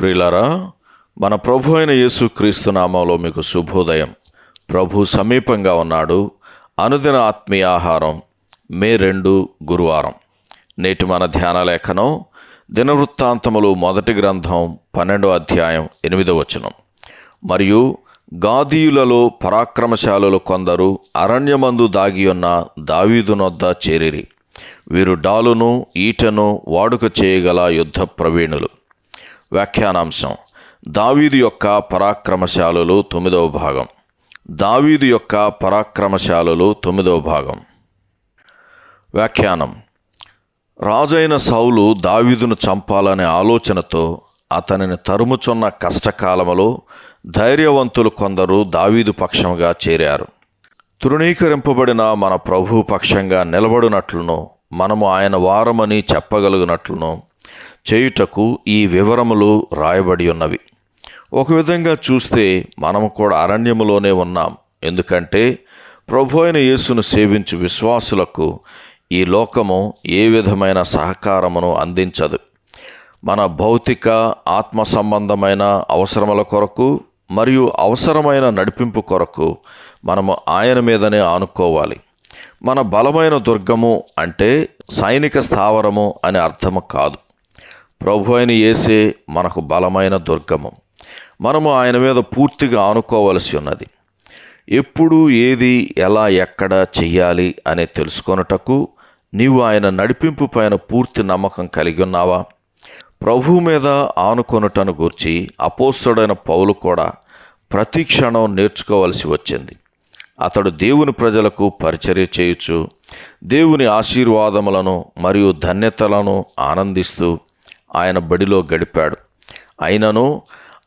ప్రియులారా మన ప్రభు అయిన యేసుక్రీస్తు నామంలో మీకు శుభోదయం. ప్రభు సమీపంగా ఉన్నాడు. అనుదిన ఆత్మీయ ఆహారం మే రెండు గురువారం. నేటి మన ధ్యాన లేఖనం దినవృత్తాంతములు మొదటి గ్రంథం పన్నెండో అధ్యాయం ఎనిమిదో వచనం. మరియు గాదీయులలో పరాక్రమశాలులు కొందరు అరణ్యమందు దాగియున్న దావీదునొద్ద చేరిరి. వీరు డాలును ఈటను వాడుక చేయగల యుద్ధ ప్రవీణులు. వ్యాఖ్యానాంశం. దావీదు యొక్క పరాక్రమశాలులు తొమ్మిదవ భాగం. దావీదు యొక్క పరాక్రమశాలులు తొమ్మిదవ భాగం. వ్యాఖ్యానం. రాజైన సౌలు దావీదును చంపాలనే ఆలోచనతో అతనిని తరుముచున్న కష్టకాలములో ధైర్యవంతులు కొందరు దావీదు పక్షంగా చేరారు. తృణీకరింపబడిన మన ప్రభు పక్షంగా నిలబడినట్లును మనము ఆయన వారమని చెప్పగలిగినట్లును చేయుటకు ఈ వివరములు రాయబడి ఉన్నవి. ఒక విధంగా చూస్తే మనము కూడా అరణ్యములోనే ఉన్నాం. ఎందుకంటే ప్రభు అయిన యేసును సేవించు విశ్వాసులకు ఈ లోకము ఏ విధమైన సహకారమును అందించదు. మన భౌతిక ఆత్మ సంబంధమైన అవసరముల కొరకు మరియు అవసరమైన నడిపింపు కొరకు మనము ఆయన మీదనే ఆనుకోవాలి. మన బలమైన దుర్గము అంటే సైనిక స్థావరము అని అర్థము కాదు. ప్రభు అయిన యేసే మనకు బలమైన దుర్గము. మనము ఆయన మీద పూర్తిగా ఆనుకోవలసి ఉన్నది. ఎప్పుడు ఏది ఎలా ఎక్కడ చెయ్యాలి అని తెలుసుకొనుటకు నీవు ఆయన నడిపింపు పైన పూర్తి నమ్మకం కలిగి ఉన్నావా? ప్రభు మీద ఆనుకొనుటను గూర్చి అపోస్తుడైన పౌలు కూడా ప్రతి క్షణం నేర్చుకోవలసి వచ్చింది. అతడు దేవుని ప్రజలకు పరిచర్య చేయొచ్చు దేవుని ఆశీర్వాదములను మరియు ధన్యతలను ఆనందిస్తూ ఆయన బడిలో గడిపాడు. అయినను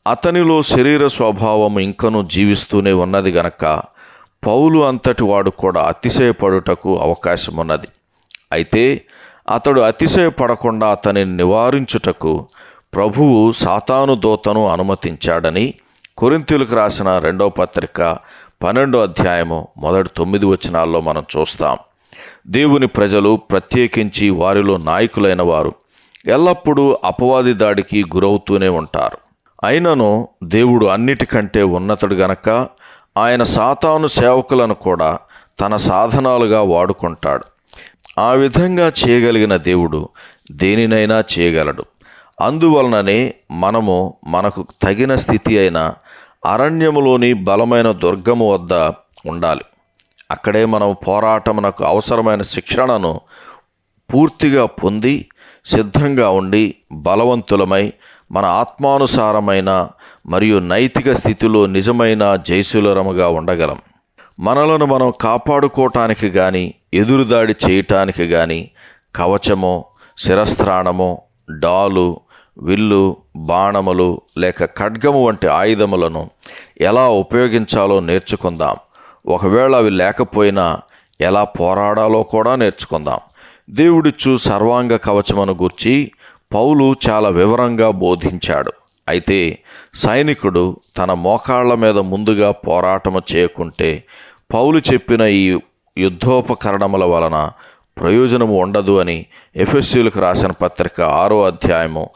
అతనిలో శరీర స్వభావం ఇంకను జీవిస్తూనే ఉన్నది గనక పౌలు అంతటి వాడు కూడా అతిశయపడుటకు అవకాశం ఉన్నది అయితే అతడు అతిశయపడకుండా అతనిని నివారించుటకు ప్రభువు సాతాను దూతను అనుమతించాడని కొరింతీలకు రాసిన రెండవ పత్రిక పన్నెండో అధ్యాయము మొదటి తొమ్మిది వచనాల్లో మనం చూస్తాం. దేవుని ప్రజలు ప్రత్యేకించి వారిలో నాయకులైన వారు ఎల్లప్పుడూ అపవాది దాడికి గురవుతూనే ఉంటారు. అయినను దేవుడు అన్నిటికంటే ఉన్నతుడు గనక ఆయన సాతాను సేవకులను కూడా తన సాధనాలుగా వాడుకుంటాడు. ఆ విధంగా చేయగలిగిన దేవుడు దేనినైనా చేయగలడు. అందువలననే మనము మనకు తగిన స్థితి అయిన అరణ్యములోని బలమైన దుర్గము వద్ద ఉండాలి. అక్కడే మనం పోరాటమునకు అవసరమైన శిక్షణను పూర్తిగా పొంది సిద్ధంగా ఉండి బలవంతులమై మన ఆత్మానుసారమైన మరియు నైతిక స్థితిలో నిజమైన జయశూలరముగా ఉండగలం. మనలను మనం కాపాడుకోవటానికి కానీ ఎదురుదాడి చేయటానికి కానీ కవచము శిరస్త్రాణమో డాలు విల్లు బాణములు లేక ఖడ్గము వంటి ఆయుధములను ఎలా ఉపయోగించాలో నేర్చుకుందాం. ఒకవేళ అవి లేకపోయినా ఎలా పోరాడాలో కూడా నేర్చుకుందాం. దేవుడిచ్చు సర్వాంగ కవచమును గూర్చి పౌలు చాలా వివరంగా బోధించాడు. అయితే సైనికుడు తన మోకాళ్ళ మీద ముందుగా పోరాటము చేయకుంటే పౌలు చెప్పిన ఈ యుద్ధోపకరణముల వలన ప్రయోజనము ఉండదు అని ఎఫ్ఎస్సీలకు రాసిన పత్రిక ఆరో అధ్యాయము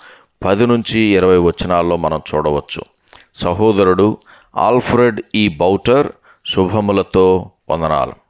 పది నుంచి ఇరవై వచనాల్లో మనం చూడవచ్చు. సహోదరుడు ఆల్ఫ్రెడ్ ఈ బౌటర్ శుభములతో వందనాలు.